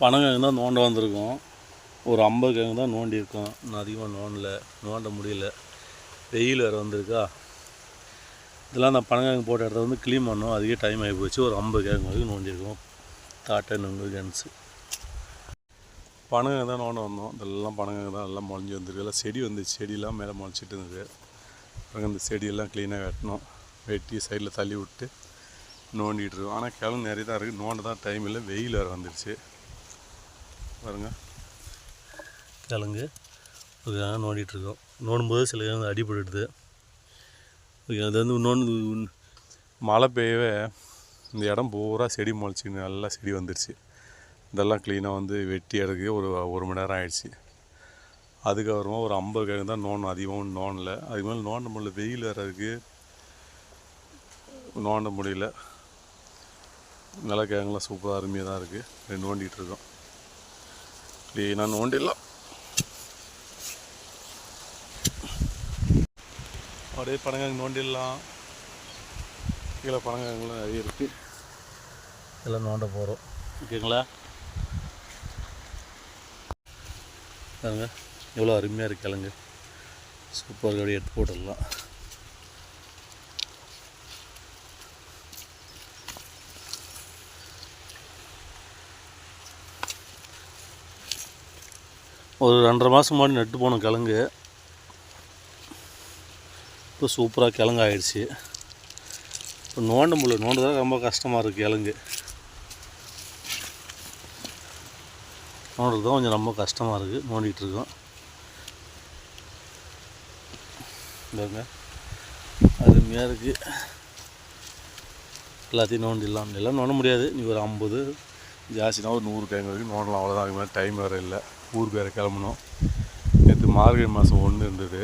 பனங்கிழங்கு தான் நோண்ட வந்திருக்கோம். ஒரு ஐம்பது கிழங்கு தான் நோண்டியிருக்கோம். இன்னும் அதிகமாக நோண்டல. நோண்ட முடியல. வெயில் வேறு வந்திருக்கா? இதெல்லாம் அந்த பனங்கிழங்கு போட்ட இடத்த வந்து க்ளீன் பண்ணோம். அதுக்கே டைம் ஆகி போச்சு. ஒரு ஐம்பது கிழங்கு வரைக்கும் நோண்டியிருக்கோம். தாட்டை நுங்கு கன்ஸு பனங்கிழங்கு தான் நோண்ட வந்தோம். இதெல்லாம் பனங்கிழங்கு தான் எல்லாம் முளைஞ்சி வந்திருக்கு. எல்லாம் செடி வந்து செடியெல்லாம் மேலே முளைச்சிட்டு இருந்தது. அப்புறம் இந்த செடியெல்லாம் க்ளீனாக வெட்டணும் வெட்டி சைடில் தள்ளி விட்டு நோண்டிகிட்டு இருக்கோம் ஆனால் கிழங்கு நிறைய தான் இருக்குது நோண்ட தான் டைம் இல்லை. வெயில் வேறு வந்துடுச்சு பாருங்க. கிழங்கு ஒரு நோண்டிகிட்டு இருக்கோம் நோண்டும்போது சில கிழங்கு அடிபட்டுடுது. அது வந்து இன்னொன்று மழை பெய்யவே இந்த இடம் பூரா செடி முளைச்சி நல்லா செடி வந்துடுச்சு இதெல்லாம் க்ளீனாக வந்து வெட்டி எடுக்க ஒரு ஒரு மணி நேரம் ஆயிடுச்சு. அதுக்கப்புறமா ஒரு ஐம்பது கிழங்கு தான் நோண்டும் அதிகமாக நோண்டல. அதுக்கு மேலே நோண்ட முடியல. வெயில் வேறு இருக்குது நோண்ட முடியல. நிலக்கிழங்குலாம் சூப்பராக அருமையாக தான் இருக்குது நோண்டிகிட்டு இருக்கோம். க்ளீனாக நோண்டிடலாம் அப்படியே பனங்கிழங்கு நோண்டிடலாம். கீழே பனங்கிழங்குலாம் நிறைய இருக்குது எல்லாம் நோண்ட போகிறோம் ஓகேங்களா? பாருங்க எவ்வளோ அருமையாக இருக்குது கிழங்கு. சூப்பர் அப்படியே எடுத்து போட்டுடலாம். ஒரு ரெண்டரை மாதம் முன்னாடி நட்டு போன கிழங்கு. இப்போ சூப்பராக கிழங்கு ஆயிடுச்சு இப்போ நோண்ட முடியல. நோண்டுறதுக்கு ரொம்ப கஷ்டமாக இருக்குது கிழங்கு. நோண்டுறது தான் கொஞ்சம் ரொம்ப கஷ்டமாக இருக்குது நோண்டிகிட்டு இருக்கோம். பாருங்க. அருமையாக இருக்குது எல்லாத்தையும் நோண்டிடலாம். எல்லாம் நோண்ட முடியாது. நீ ஒரு ஐம்பது ஜாஸ்தினா ஒரு நூறு கிழங்கு வரைக்கும் நோண்டலாம். அவ்வளோதான் அதுக்கு மேலே டைம் வேறு இல்லை. ஊருக்கு வேறு கிளம்பணும் நேற்று மார்கழி மாதம் ஒன்று இருந்தது.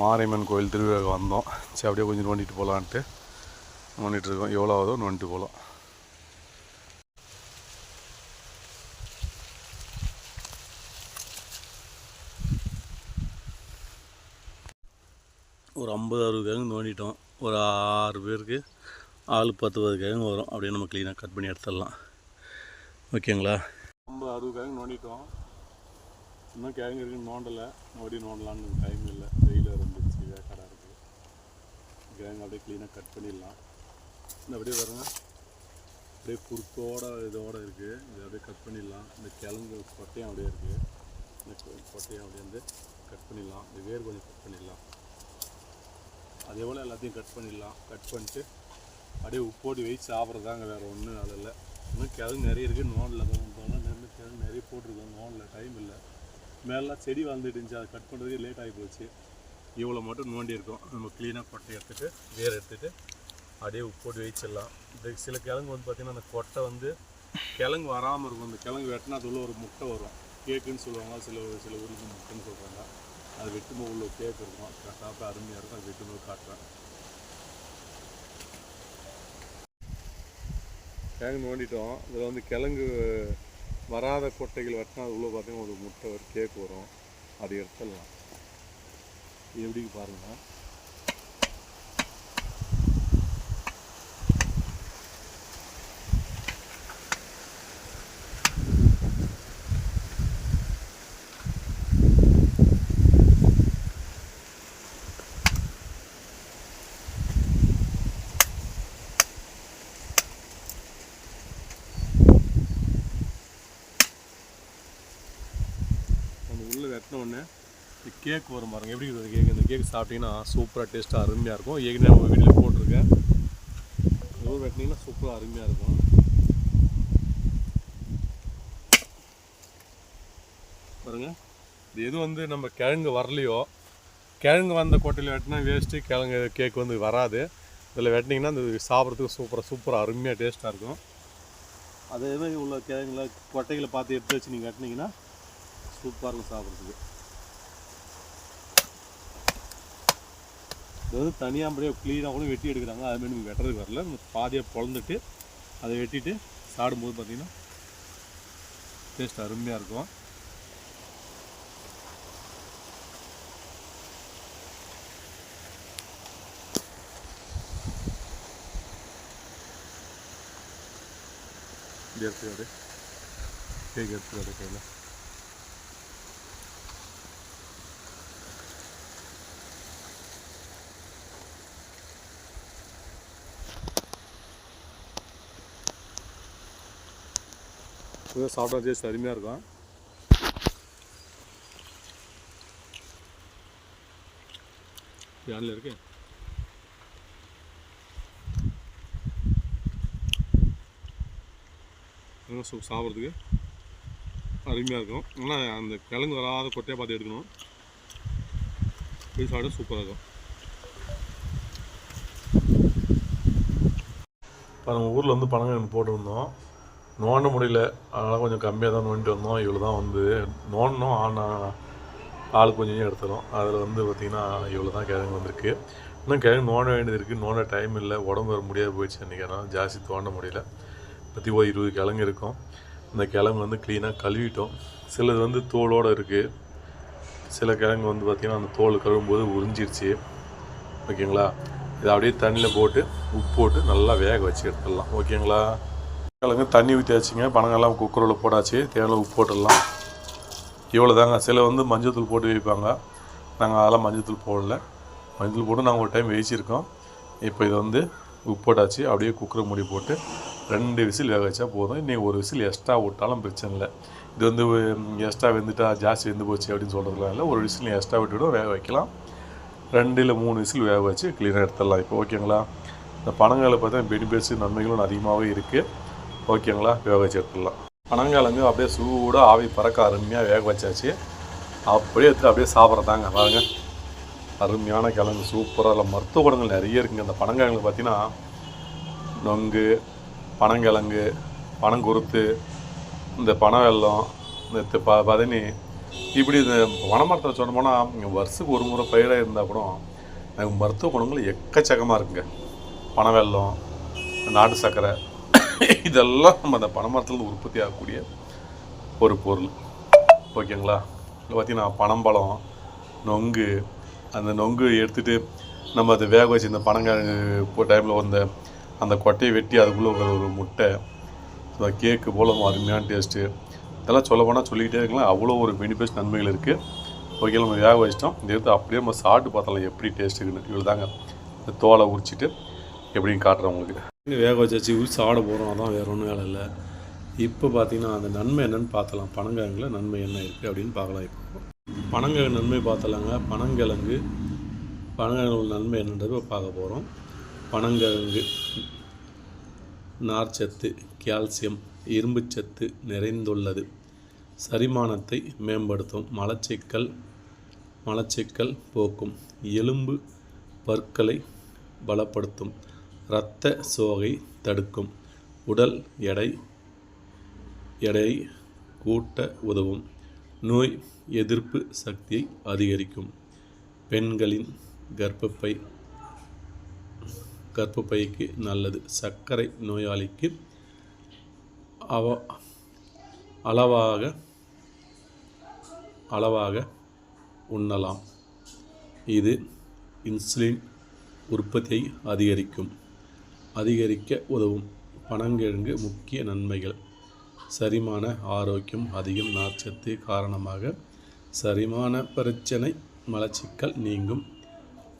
மாரியம்மன் கோயில் திருவிழாவுக்கு வந்தோம். சரி அப்படியே கொஞ்சம் நோண்டிட்டு போகலான்ட்டு நோண்டிகிட்டு இருக்கோம் எவ்வளோ ஆகுதோ நோண்டிட்டு போகலாம் ஒரு ஐம்பது அறுபது கிழங்கு நோண்டிட்டோம். ஒரு ஆறு பேருக்கு ஆள் பத்து பத்து கிழங்கு வரும். அப்படியே நம்ம க்ளீனாக கட் பண்ணி எடுத்துடலாம். ஓகேங்களா? ஐம்பது அறுபது கிழங்கு நோண்டிட்டோம். இன்னும் கிழங்கு இருக்குன்னு நோண்டலை. மறுபடியும் நோண்டலான்னு டைம் இல்லை. வெயில் இருந்துச்சு வந்துடுச்சு வேக்காடாக இருக்குது கிழங்கு அப்படியே க்ளீனாக கட் பண்ணிடலாம். இந்த அப்படியே வரணும் அப்படியே குறுக்கோட இதோடு இருக்குது இதை அப்படியே கட் பண்ணிடலாம். இந்த கிழங்கு கொட்டையும் அப்படியே இருக்குது இந்த கொட்டையும் அப்படியே வந்து கட் பண்ணிடலாம். இந்த வேர் கொஞ்சம் கட் பண்ணிடலாம். அதே போல் எல்லாத்தையும் கட் பண்ணிடலாம். கட் பண்ணிட்டு அப்படியே உப்போடி வெயிட் சாப்பிட்றதாங்க வேறு ஒன்றும் அதில் இன்னும் கிழங்கு நிறைய இருக்குது நோனில் தான் நிறைய கிழங்கு நிறைய போட்டிருக்கோம். நோனில் டைம் இல்லை. மேலாம் செடி வளர்ந்துட்டு இருந்துச்சு. அதை கட் பண்ணுறதுக்கு லேட் ஆகி போச்சு. இவ்வளோ மட்டும் நோண்டி இருக்கோம். நம்ம க்ளீனாக கொட்டை எடுத்துகிட்டு வேர் எடுத்துகிட்டு அப்படியே உப்பு போட்டு வச்சிடலாம் இந்த சில கிழங்கு வந்து பார்த்திங்கன்னா அந்த கொட்டை வந்து கிழங்கு வராமல் இருக்கும். அந்த கிழங்கு வெட்டினா அது ஒரு முட்டை வரும். கேக்குன்னு சொல்லுவாங்க. சில சில ஊருக்கு முட்டைன்னு சொல்கிறாங்க அது வெட்டும்போது உள்ள கேக் இருக்கும். கரெக்டாக அருமையாக இருக்கும். அது வெட்டும்போது காட்டுறேன். கிழங்கு நோண்டிட்டோம். இதில் வந்து கிழங்கு வராத கொட்டைகள் வெட்டினா அது உள்ள பார்த்தீங்கன்னா ஒரு முட்டை ஒரு கேக் வரும். அதை எடுத்துடலாம். எப்படி பாருங்கள் நம்ம உள்ளே வெட்டினோடனே இந்த கேக் வரும் பாருங்க. எப்படி இருக்குது கேக் இந்த கேக் சாப்பிட்டீங்கன்னா சூப்பராக டேஸ்ட்டாக அருமையாக இருக்கும். ஏற்கனவே நம்ம வீட்டில் போட்டிருக்கேன். எவ்வளோ வெட்டினீங்கன்னா சூப்பராக அருமையாக இருக்கும். பாருங்க. இது எது வந்து நம்ம கிழங்கு வரலையோ கிழங்கு வந்த கொட்டையில் வெட்டினா வேஸ்ட்டு கிழங்கு கேக் வந்து வராது. இதில் வெட்டினீங்கன்னா அந்த சாப்பிட்றதுக்கு சூப்பராக சூப்பராக அருமையாக டேஸ்ட்டாக இருக்கும். அதே மாதிரி உள்ள கிழங்குல கொட்டைகளை பார்த்து எடுத்து வச்சு நீங்கள் வெட்டினீங்கன்னா சூப்பராக இருக்கும் சாப்பிட்றதுக்கு இது வந்து தனியாக அப்படியே க்ளீனாக கூட வெட்டி எடுக்கிறாங்க. அது மாதிரி நமக்கு வெட்டுறதுக்கு வரல. பாதியாக பொழந்துட்டு அதை வெட்டிட்டு சாடும்போது பார்த்திங்கன்னா டேஸ்ட் அருமையாக இருக்கும். இப்படி எடுத்துக்காடு. கேக் எடுத்துக்காடு கையில். சாப்பிட்டா டேஸ்ட் அருமையாக இருக்கும். யாரில் இருக்கு? சாப்பிட்றதுக்கு அருமையாக இருக்கும். ஆனால் அந்த கிழங்கு வராத கொட்டையை பார்த்து எடுக்கணும். இது சாப்பிட சூப்பராக இருக்கும். இப்போ நம்ம ஊரில் வந்து பனங்கிழங்கு போட்டுருந்தோம். நோண்ட முடியல. அதனால் கொஞ்சம் கம்மியாக தான் நோண்டிட்டு வந்தோம். இவ்வளோ தான் வந்து நோண்டினோம் ஆனால் ஆள் கொஞ்சம் எடுத்துடும் அதில் வந்து பார்த்திங்கன்னா இவ்வளோ தான் கிழங்கு வந்திருக்கு. இன்னும் கிழங்கு நோண்ட வேண்டியது இருக்குது நோண்ட டைம் இல்லை. உடம்பு வர முடியாது போயிடுச்சு அன்றைக்கி அதனால் ஜாஸ்தி தோண்ட முடியல. பற்றி ஒரு இருபது கிழங்கு இருக்கும். இந்த கிழங்கு வந்து க்ளீனாக கழுவிட்டோம். சிலது வந்து தோலோடு இருக்குது சில கிழங்கு வந்து பார்த்திங்கன்னா அந்த தோல் கழுவும்போது உறிஞ்சிருச்சு. ஓகேங்களா? இதை அப்படியே தண்ணியில் போட்டு உப்பு போட்டு நல்லா வேக வச்சு எடுத்துடலாம். ஓகேங்களா? கிழங்கு தண்ணி ஊற்றியாச்சுங்க வச்சுங்க குக்கரில் போடாச்சு. தேவையான உப்பு போட்டுடலாம். இவ்வளோ தாங்க சில வந்து மஞ்சள்தூள் போட்டு வைப்பாங்க நாங்கள் அதெல்லாம் மஞ்சள்தூள் போடல. மஞ்சள் போட்டு நாங்கள் ஒரு டைம் வேச்சிருக்கோம் இப்போ இதை வந்து உப்பு போட்டாச்சு. அப்படியே குக்கரை மூடி போட்டு ரெண்டு விசில் வேக வச்சா போதும். இன்றைக்கி ஒரு விசில் எக்ஸ்ட்ரா விட்டாலும் பிரச்சனை இல்லை. இது வந்து எக்ஸ்ட்ரா வெந்துட்டா ஜாஸ்தி வெந்து போச்சு அப்படின்னு சொல்கிறதுலாம் இல்லை. ஒரு விசில் எக்ஸ்ட்ரா விட்டுவிடும். வேக வைக்கலாம். ரெண்டு இல்லை மூணு விசில் வேக வச்சு க்ளீனாக எடுத்துடலாம். இப்போ ஓகேங்களா? இந்த பனங்கால பார்த்தா பெனிஃபிட்ஸு நன்மைகளும் அதிகமாகவே இருக்குது ஓகேங்களா? வேக வச்சு எடுத்துடலாம் பனங்கிழங்கு அப்படியே சூடாக ஆவி பறக்க அருமையாக வேக வச்சாச்சு. அப்படியே எடுத்து அப்படியே சாப்பிட்றதாங்க. பாருங்க. அருமையான கிழங்கு சூப்பராக இல்லை மருத்துவ குணங்கள் நிறைய இருக்குங்க. அந்த பனங்கிழங்கு பார்த்தீங்கன்னா நொங்கு பனங்கிழங்கு பனங்குருத்து இந்த பனவெல்லம் இந்த ப பதனி. இப்படி இந்த வனமரத்தில் சொன்ன போனால் இங்கே வருஷத்துக்கு ஒரு முறை பயிராக இருந்தால் கூட எனக்கு மருத்துவ குணங்கள் எக்கச்சக்கமாக இருக்குங்க. பனவெல்லம் நாட்டு சர்க்கரை இதெல்லாம் நம்ம அந்த பனைமரத்துலேருந்து உற்பத்தி ஆகக்கூடிய ஒரு பொருள். ஓகேங்களா? இதில் பார்த்தீங்கன்னா பனம்பழம் நொங்கு அந்த நொங்கு எடுத்துகிட்டு நம்ம அதை வேக வச்சு இந்த பனங்கிழங்கு இப்போ டைமில் வந்த அந்த கொட்டையை வெட்டி அதுக்குள்ளே ஒரு ஒரு முட்டை கேக்கு போல அருமையான டேஸ்ட்டு இதெல்லாம் சொல்ல போனால் சொல்லிக்கிட்டே இருக்கலாம். அவ்வளோ ஒரு பெனிஃபிட்ஸ் நன்மைகள் இருக்குது ஓகே நம்ம வேக வச்சிட்டோம். இதை எடுத்து அப்படியே நம்ம சாப்பிட்டு பார்த்தலாம் எப்படி டேஸ்ட் இருக்குன்னு. இவ்வளோ தாங்க இந்த தோலை உரிச்சிட்டு எப்படின்னு காட்டுறேன் உங்களுக்கு. வேக வச்சாச்சு உரிச்சு சாப்பிட போகிறோம் அதான் வேறு ஒன்றும் வேலை இல்லை. இப்போ பார்த்தீங்கன்னா அந்த நன்மை என்னன்னு பார்த்தலாம். பனங்கிழங்குல நன்மை என்ன இருக்குது அப்படின்னு பார்க்கலாம் இப்போ. பனங்கிழங்கு நன்மை பார்த்தலாங்க. பனங்கிழங்கு பனங்கிழங்கு நன்மை என்னன்றது பார்க்க போகிறோம் பனங்கிழங்கு நார்ச்சத்து கால்சியம் இரும்புச்சத்து நிறைந்துள்ளது. சரிமானத்தை மேம்படுத்தும். மலச்சிக்கல் மலச்சிக்கல் போக்கும். எலும்பு பற்களை பலப்படுத்தும். இரத்த சோகை தடுக்கும். உடல் எடை எடையை கூட்ட உதவும். நோய் எதிர்ப்பு சக்தியை அதிகரிக்கும். பெண்களின் கர்ப்பப்பை கர்ப்பப்பைக்கு நல்லது. சர்க்கரை நோயாளிக்கு அவ அளவாக அளவாக உண்ணலாம். இது இன்சுலின் உற்பத்தியை அதிகரிக்கும். அதிகரிக்க உதவும். பனங்கிழங்கு முக்கிய நன்மைகள். சரிமான ஆரோக்கியம் அதிகம். நார்ச்சத்து காரணமாக சரிமான பிரச்சனை மலச்சிக்கல் நீங்கும்.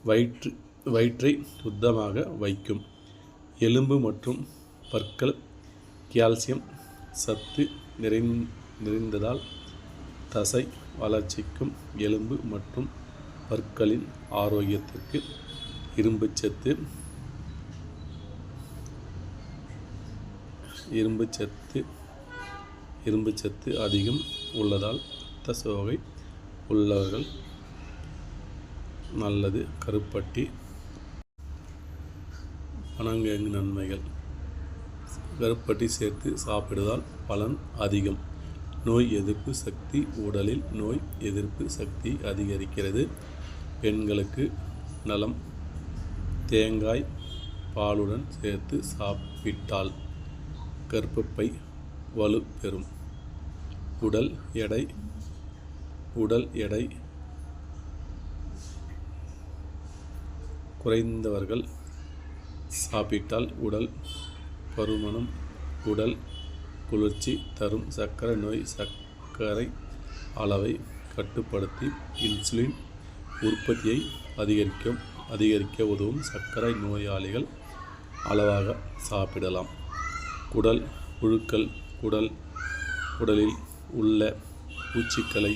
வயிற்று வயிற்றை சுத்தமாக வைக்கும். எலும்பு மற்றும் பற்கள் கால்சியம் சத்து நிறைந் நிறைந்ததால் தசை வளர்ச்சிக்கும். எலும்பு மற்றும் பற்களின் ஆரோக்கியத்திற்கு இரும்புச்சத்து இரும்புச்சத்து இரும்புச்சத்து அதிகம் உள்ளதால் இரத்த சோகை உள்ளவர்கள் நல்லது. கருப்பட்டி பனங்கிழங்கு நன்மைகள். கருப்பட்டி சேர்த்து சாப்பிடுவதால் பலன் அதிகம். நோய் எதிர்ப்பு சக்தி உடலில் நோய் எதிர்ப்பு சக்தி அதிகரிக்கிறது. பெண்களுக்கு நலம் தேங்காய் பாலுடன் சேர்த்து சாப்பிட்டால் கற்பப்பை வலு பெறும். உடல் எடை உடல் எடை குறைந்தவர்கள் சாப்பிட்டால் உடல் பருமனம் உடல் குளிர்ச்சி தரும். சர்க்கரை நோய் சர்க்கரை அளவை கட்டுப்படுத்தி இன்சுலின் உற்பத்தியை அதிகரிக்கும் அதிகரிக்க உதவும். சர்க்கரை நோயாளிகள் அளவாக சாப்பிடலாம். குடல் புழுக்கள் குடல் உடலில் உள்ள பூச்சிக்களை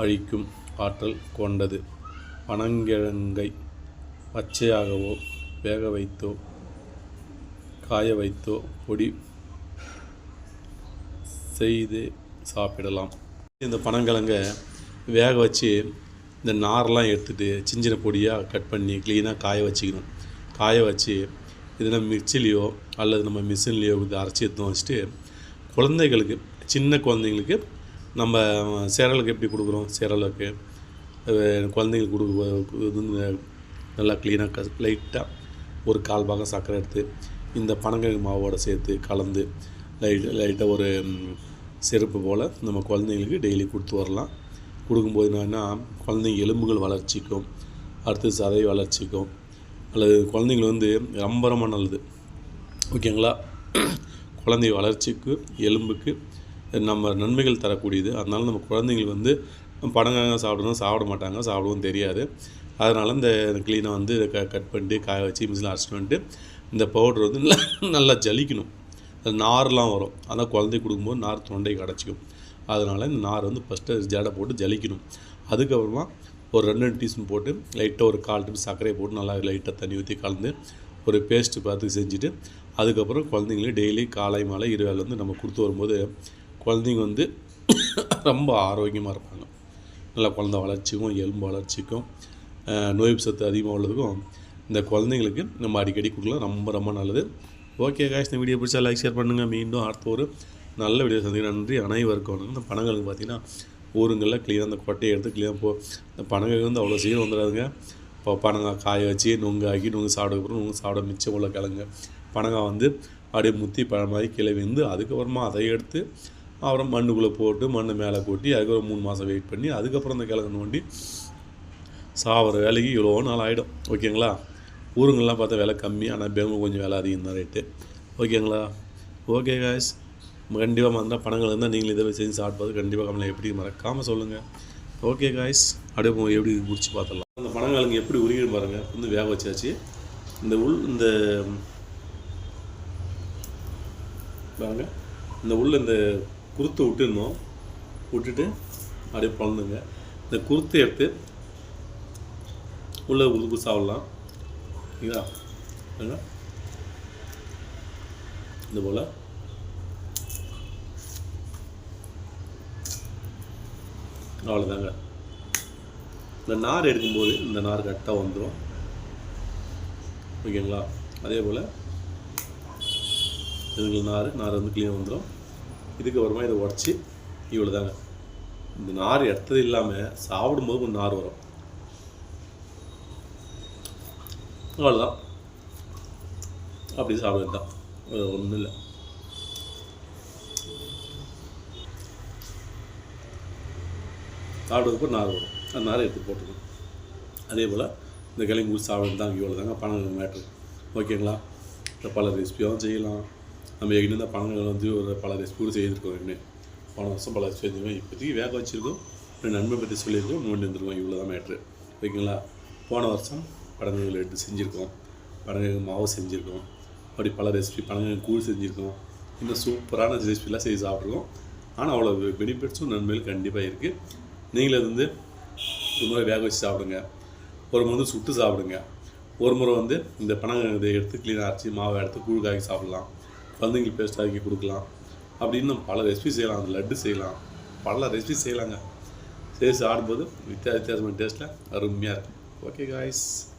அழிக்கும் ஆற்றல் கொண்டது. பனங்கிழங்கை பச்சையாகவோ வேக வைத்தோ காய வைத்தோ பொடி செய்து சாப்பிடலாம். இந்த பனங்கிழங்க வேக வச்சு இந்த நாரெல்லாம் எடுத்துகிட்டு சின்ன பொடியாக கட் பண்ணி க்ளீனாக காய வச்சுக்கணும். காய வச்சு இதில் மிக்சிலையோ அல்லது நம்ம மிஷின்லேயோ இது அரைச்சி எடுத்து வச்சுட்டு குழந்தைகளுக்கு சின்ன குழந்தைங்களுக்கு நம்ம சேரலுக்கு எப்படி கொடுக்குறோம்? சேரலுக்கு குழந்தைங்களுக்கு கொடுக்க இது நல்லா க்ளீனாக க லைட்டாக ஒரு கால் பாகம் சர்க்கரை எடுத்து இந்த பனங்கிழங்கு மாவோட சேர்த்து கலந்து லைட் லைட்டாக ஒரு செருப்பு போல் நம்ம குழந்தைங்களுக்கு டெய்லி கொடுத்து வரலாம். கொடுக்கும்போது என்னென்னா குழந்தைங்க எலும்புகள் வளர்ச்சிக்கும் அடுத்து சதை வளர்ச்சிக்கும் அல்லது குழந்தைங்கள் வந்து ரொம்ப ரொம்ப நல்லது. ஓகேங்களா? குழந்தை வளர்ச்சிக்கு எலும்புக்கு நம்ம நன்மைகள் தரக்கூடியது. அதனால் நம்ம குழந்தைங்களுக்கு வந்து படங்காக சாப்பிடணும். சாப்பிட மாட்டாங்க. சாப்பிடவும் தெரியாது. அதனால் இந்த க்ளீனாக வந்து க கட் பண்ணிட்டு காய வச்சு மிஷினில் அரைச்சிட்டு வந்துட்டு இந்த பவுடர் வந்து நல்லா நல்லா ஜலிக்கணும். நார்லாம் வரும். அதான் குழந்தை கொடுக்கும்போது நார் தொண்டைக்கு அடைச்சிக்கும். அதனால் இந்த நார் வந்து ஃபஸ்ட்டு ஜடை போட்டு ஜலிக்கணும். அதுக்கப்புறமா ஒரு ரெண்டு ரெண்டு டீஸ்பூன் போட்டு லைட்டாக ஒரு கால் டீம் சர்க்கரையை போட்டு நல்லா லைட்டாக தண்ணி ஊற்றி கலந்து ஒரு பேஸ்ட்டு பார்த்து செஞ்சுட்டு அதுக்கப்புறம் குழந்தைங்களே டெய்லி காலை மாலை இருவேளை வந்து நம்ம கொடுத்து வரும்போது குழந்தைங்க வந்து ரொம்ப ஆரோக்கியமாக இருப்பாங்க. நல்லா குழந்த வளர்ச்சிக்கும் எலும்பு வளர்ச்சிக்கும் நோய் சத்து அதிகமாக உள்ளதுக்கும் இந்த குழந்தைங்களுக்கு நம்ம அடிக்கடி கொடுக்கலாம். ரொம்ப ரொம்ப நல்லது. ஓகே காய்ஸ் இந்த வீடியோ பிடிச்சா லைக் ஷேர் பண்ணுங்கள் மீண்டும் அடுத்த ஒரு நல்ல வீடியோ சந்திக்க நன்றி. அனைவருக்கும் வணக்கம். இந்த பணங்களுக்கு பார்த்திங்கன்னா ஊருங்களில் க்ளீனாக அந்த கொட்டையை எடுத்து க்ளீனாக போ இந்த பனங்காய் வந்து அவ்வளோ சீக்கிரம் வந்துடாதுங்க. இப்போ பனங்காய் காய வச்சு நுங்கு ஆக்கி நுங்கு சாப்பிட்டதுக்கப்புறம் நுங்கு சாப்பிட மிச்சம் உள்ள கிழங்கு. பனங்காய் வந்து அப்படியே முத்தி பழம் மாதிரி கீழே வந்து அதுக்கப்புறமா அதை எடுத்து அப்புறம் மண்ணுக்குள்ளே போட்டு மண்ணை மேலே கொட்டி அதுக்கப்புறம் மூணு மாதம் வெயிட் பண்ணி அதுக்கப்புறம் அந்த கிழங்கு நோண்டி சாவர வேலைக்கு இவ்வளோ நாள் ஆகிடும் ஓகேங்களா? ஊருங்கள்லாம் பார்த்தா விலை கம்மி ஆனால் பெங்களூர் கொஞ்சம் விலை அதிகம் தான் ரேட்டு ஓகேங்களா? ஓகே காய்ஸ் கண்டிப்பாக வந்தால் பணங்கள் இருந்தால் நீங்களும் இதை செஞ்சு சாப்பிட்டு கண்டிப்பாக கம்மலை எப்படி மறக்காமல் சொல்லுங்கள் ஓகே காய்ஸ் அப்படியே எப்படி முடிச்சு பார்த்துடலாம். அந்த பனங்கிழங்கு எப்படி உருகிடும் பாருங்கள் வந்து வேக வச்சாச்சு. இந்த உள் இந்த பாருங்க. இந்த உள்ள இந்த குருத்தை விட்டுருந்தோம். விட்டுட்டு அப்படியே பழந்துங்க இந்த குருத்தை எடுத்து உள்ளே உதுப்பு சாப்பிட்லாம் சரிங்களா இந்த போல். அவ்வளோதாங்க இந்த நார் எடுக்கும்போது இந்த நார் கரெக்டாக வந்துடும் ஓகேங்களா? அதே போல் இதுக்கு நார் நார் வந்து க்ளீனாக வந்துடும் இதுக்கப்புறமா இதை உடச்சி இவ்வளோ தாங்க இந்த நார் எடுத்தது இல்லாமல் சாப்பிடும்போது கொஞ்சம் நார் வரும். அவ்வளோதான் அப்படி சாப்பிடுறது தான் ஒன்றும் இல்லை. சாப்பிட்றதுக்கு நார் வரும். அந்த நாரை எடுத்து போட்டுக்கணும். அதே போல் இந்த கிழங்கு ஊற்றி சாப்பிட்றது தான் இவ்வளோ தாங்க பணம் மேட்ரு. ஓகேங்களா? இந்த பல ரெசிபியாகவும் செய்யலாம். நம்ம ஏற்கனவே இந்த பழங்கள் வந்து ஒரு பல ரெசிபி செய்திருக்கோம் இனிமே போன வருஷம் பல ரெசிபி செஞ்சுருக்கோம் இப்போதைக்கு வேக வச்சுருக்கோம். ஒரு நன்மை பற்றி சொல்லியிருக்கோம். நோண்டி வந்துருவோம் இவ்வளோ தான் மேட்ரு ஓகேங்களா? போன வருஷம் படங்குகள் எடுத்து செஞ்சுருக்கோம். படங்குகள் மாவு செஞ்சுருக்கோம். அப்படி பல ரெசிபி பழங்கள் கூழ் செஞ்சுருக்கோம். இன்னும் சூப்பரான ரெசிபிலாம் செய்து சாப்பிட்ருக்கோம் ஆனால் அவ்வளோ பெனிஃபிட்ஸும் நன்மைகள் கண்டிப்பாக இருக்குது நீங்களே வந்து ஒரு முறை வேக வச்சு சாப்பிடுங்க. ஒரு முறை வந்து சுட்டு சாப்பிடுங்க. ஒரு முறை வந்து இந்த பனங்க இதை எடுத்து க்ளீனாக அரைச்சி மாவை எடுத்து கூழ் காய்ச்சி சாப்பிடலாம். குழந்தைங்களுக்கு பேஸ்ட் ஆக்கி கொடுக்கலாம். அப்படின்னு பல ரெசிபி செய்யலாம். அந்த லட்டு செய்யலாம். பல ரெசிபி செய்யலாங்க. சேர்த்து சாப்பிடும்போது வித்தியாச வித்தியாசமான டேஸ்ட்டில் அருமையாக இருக்கும். Okay guys